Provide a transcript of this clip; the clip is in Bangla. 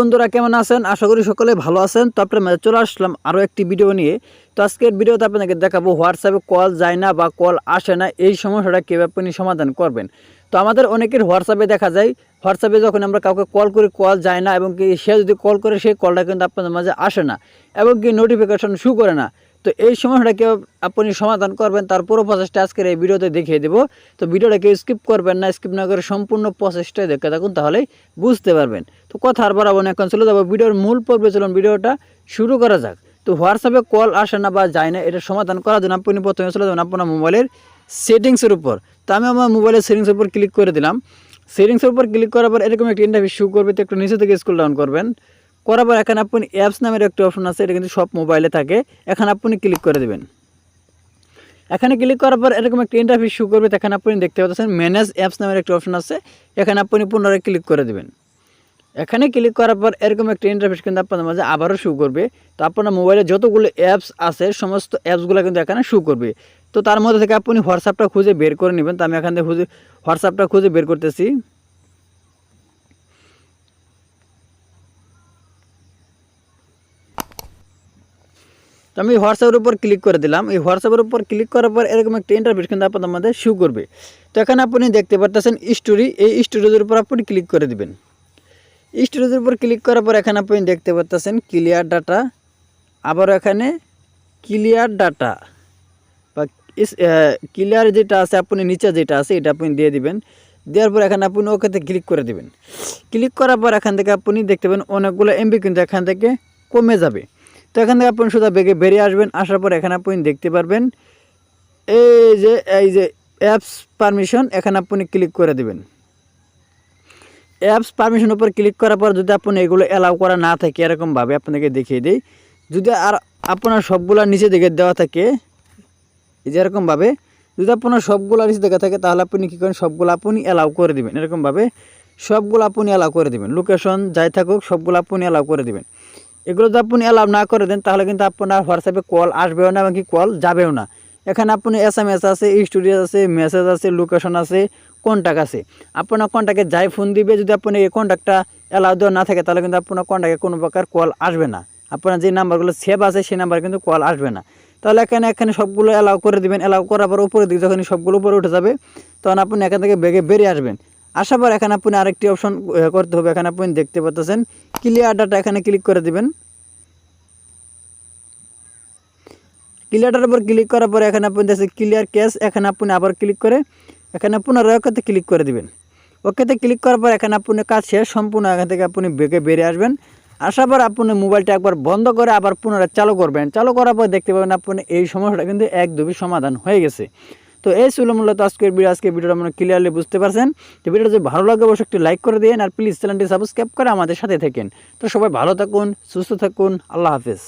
বন্ধুরা, কেমন আছেন? আশা করি সকলে ভালো আছেন। তো আপনার মাঝে চলে আসলাম আরও একটি ভিডিও নিয়ে। তো আজকের ভিডিওতে আপনাকে দেখাবো হোয়াটসঅ্যাপে কল যায় না বা কল আসে না, এই সমস্যাটা কীভাবে আপনি সমাধান করবেন। তো আমাদের অনেকের হোয়াটসঅ্যাপে দেখা যায় হোয়াটসঅ্যাপে যখন আমরা কাউকে কল করি কল যায় না, এবং কি সে যদি কল করে, সেই কলটা কিন্তু আপনাদের মাঝে আসে না, এবং কি নোটিফিকেশন শু করে না। তো এই সমস্যাটা কেউ আপনি সমাধান করবেন, তার পুরো প্রসেসটা আজকের এই ভিডিওতে দেখিয়ে দেবো। তো ভিডিওটা কেউ স্কিপ করবেন না স্কিপ না করে সম্পূর্ণ প্রসেসটাই দেখে থাকুন, তাহলেই বুঝতে পারবেন। তো কথা আর বাড়াবো এখন চলে যাব ভিডিওর মূল পর্বে, চলুন ভিডিওটা শুরু করা যাক। তো হোয়াটসঅ্যাপে কল আসে না বা যায় না, এটা সমাধান করার জন্য আপনি প্রথমে চলে যাবেন আপনার মোবাইলের সেটিংসের উপর। তো আমি আমার মোবাইলের সেটিংসের উপর ক্লিক করে দিলাম। সেটিংসের উপর ক্লিক করার পর এরকম একটি ইন্টারভিউ শু করবে, তো একটু নিচে থেকে স্কুল ডাউন করবেন। করার পর এখানে আপনি অ্যাপস নামের একটি অপশন আছে, এটা কিন্তু সব মোবাইলে থাকে। এখানে আপনি ক্লিক করে দেবেন। এখানে ক্লিক করার পর এরকম একটা ইন্টারফেস শু করবে এখানে আপনি দেখতে পাচ্ছেন ম্যানেজ অ্যাপস নামের একটা অপশন আছে। এখানে আপনি পুনরায় ক্লিক করে দেবেন। এখানে ক্লিক করার পর এরকম একটা ইন্টারফেস কিন্তু আপনাদের মাঝে আবারও শু করবে। তো আপনার মোবাইলে যতগুলো অ্যাপস আছে, সমস্ত অ্যাপসগুলো কিন্তু এখানে শু করবে। তো তার মধ্যে থেকে আপনি হোয়াটসঅ্যাপটা খুঁজে বের করে নেবেন। তো আমি এখান থেকে খুঁজে হোয়াটসঅ্যাপটা খুঁজে বের করতেছি। তো আমি হোয়াটসঅ্যাপের উপর ক্লিক করে দিলাম। এই হোয়াটসঅ্যাপের উপর ক্লিক করার পর এরকম একটা ইন্টারভিউ কিন্তু আপনাদের মধ্যে শু করবে। তো এখানে আপনি দেখতে পারতেছেন স্টোরি এই স্টোরেজের উপর আপনি ক্লিক করে দিবেন। স্টোরেজের উপর ক্লিক করার পর এখানে আপনি দেখতে পারতেছেন ক্লিয়ার ডাটা আবার এখানে ক্লিয়ার ডাটা বা ক্লিয়ার যেটা আছে, আপনি নিচে যেটা আছে, এটা আপনি দিয়ে দিবেন। দেওয়ার পর এখানে আপনি ওকেতে ক্লিক করে দিবেন। ক্লিক করার পর এখান থেকে আপনি দেখতে পাবেন অনেকগুলো এমবি কিন্তু এখান থেকে কমে যাবে। তো এখান থেকে আপনি সোজা বেগে বেরিয়ে আসবেন, আসার পর এখানে আপনি দেখতে পারবেন, এই যে এই যে অ্যাপস পারমিশন এখানে আপনি ক্লিক করে দেবেন। অ্যাপস পারমিশন উপর ক্লিক করার পর যদি আপনি এগুলো অ্যালাউ করা না থাকে, এরকমভাবে আপনাকে দেখিয়ে দিই। যদি আর আপনার সবগুলো নিচে দিকে দেওয়া থাকে, এই যে এরকমভাবে, যদি আপনার সবগুলো নিচে দেখা থাকে, তাহলে আপনি কী করেন, সবগুলো আপনি অ্যালাউ করে দেবেন। এরকমভাবে সবগুলো আপনি অ্যালাউ করে দেবেন। লোকেশন যাই থাকুক, সবগুলো আপনি অ্যালাউ করে দেবেন। এগুলো যদি আপনি অ্যালাউ না করে দেন, তাহলে কিন্তু আপনার হোয়াটসঅ্যাপে কল আসবেও না এবং কি কল যাবেও না। এখানে আপনি এস এম এস আছে স্টুডিও আছে মেসেজ আছে লোকেশন আছে কন্ট্যাক্ট আছে। আপনার কন্ট্যাক্টে যাই ফোন দিবে, যদি আপনি এই কন্ট্যাক্টটা অ্যালাউ দেওয়া না থাকে, তাহলে কিন্তু আপনার কন্ট্যাক্টে কোনো প্রকার কল আসবে না। আপনার যে নাম্বারগুলো সেভ আছে, সেই নাম্বার কিন্তু কল আসবে না। তাহলে এখানে এখানে সবগুলো অ্যালাউ করে দিবেন। অ্যালাউ করার পর উপরের দিকে যখন সবগুলো উপরে উঠে যাবে, তখন আপনি এখান থেকে বেগে বেরিয়ে আসবেন। আসার পর এখানে আপনি আরেকটি অপশন করতে হবে। এখানে আপনি দেখতে পাচ্ছেন ক্লিয়ার ডাটা এখানে ক্লিক করে দিবেন। ক্লিয়ারটার উপর ক্লিক করার পরে এখানে আপনি দেখছেন ক্লিয়ার ক্যাশ এখানে আপনি আবার ক্লিক করে, এখানে পুনরায় ওকেতে ক্লিক করে দিবেন। ওকেতে ক্লিক করার পর এখানে আপনি কাজ শেষ, সম্পূর্ণ এখান থেকে আপনি বেগে বেরিয়ে আসবেন। আসার পর আপনি মোবাইলটা একবার বন্ধ করে আবার পুনরায় চালু করবেন। চালু করার পর দেখতে পাবেন আপনি এই সমস্যাটা কিন্তু এক একদমই সমাধান হয়ে গেছে। তো এই ছিল মূলত আজকের ভিডিও আজকে ভিডিওটা আমরা ক্লিয়ারলি বুঝতে পারছেন। তো ভিডিওটা যদি ভালো লাগে, অবশ্যই একটি লাইক করে দিন আর প্লিজ চ্যানেলটি সাবস্ক্রাইব করে আমাদের সাথে থাকেন। তো সবাই ভালো থাকুন, সুস্থ থাকুন। আল্লাহ হাফেজ।